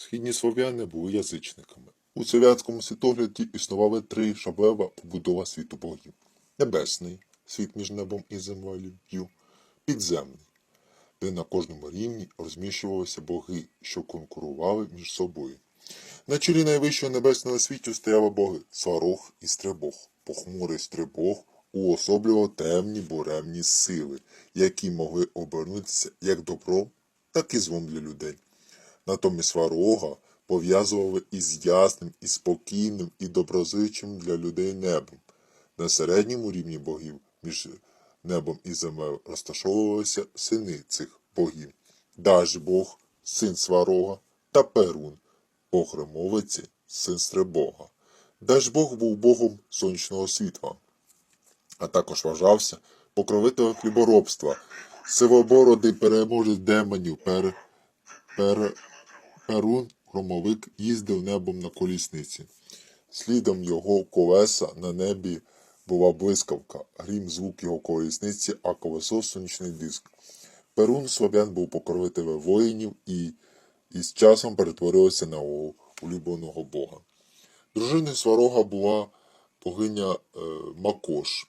Східні слов'яни були язичниками. У слов'янському світогляді існували три шаблева побудова світу богів: небесний світ між небом і землею, підземний, де на кожному рівні розміщувалися боги, що конкурували між собою. На чолі найвищого небесного світу стояли боги Сварог і Стребог. Похмурий Стребог уособлював темні буремні сили, які могли обернутися як добром, так і злом для людей. Натомість Сварога пов'язували із ясним, і спокійним, і доброзичим для людей небом. На середньому рівні богів між небом і землею розташовувалися сини цих богів. Дажбог, син Сварога, та Перун, бог Римовиці, син Стребога. Дажбог був богом сонячного світла, а також вважався покровителем хліборобства, сивобородий переможець демонів, пер, пер, Перун, громовик, їздив небом на колісниці. Слідом його колеса на небі була блискавка, грім звук його колісниці, а колесо сонячний диск. Перун слов'ян був покровителем воїнів і із часом перетворився на улюбленого бога. Дружиною Сварога була богиня е, Макош,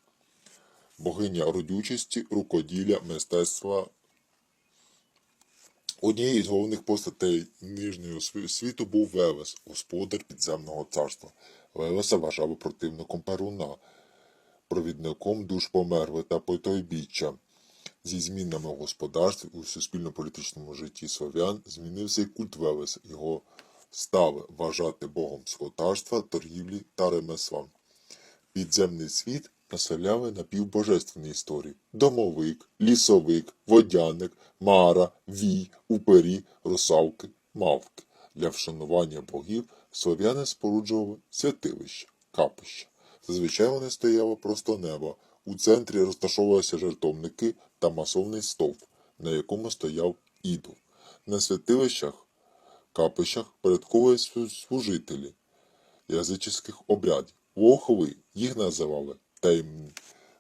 богиня родючості, рукоділля, мистецтва. Однією з головних постатей нижнього світу був Велес, господар підземного царства. Велеса вважали противником Перуна, провідником душ померли та потойбіччя. Зі змінами в господарстві у суспільно-політичному житті слов'ян змінився і культ Велеса. Його стали вважати богом скотарства, торгівлі та ремесла. Підземний світ населяли напівбожественні історії: домовик, лісовик, водяник, мара, вій, упері, русалки, мавки. Для вшанування богів слов'яни споруджували святилища, капища. Зазвичай вони стояли просто неба. У центрі розташовувалися жертовники та масовний стовп, на якому стояв ідол. На святилищах, капищах порядковували служителі язичних обрядів. Волхви їх називали таєм...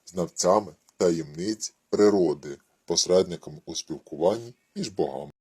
знавцями таємниць природи, посередниками у спілкуванні між богами.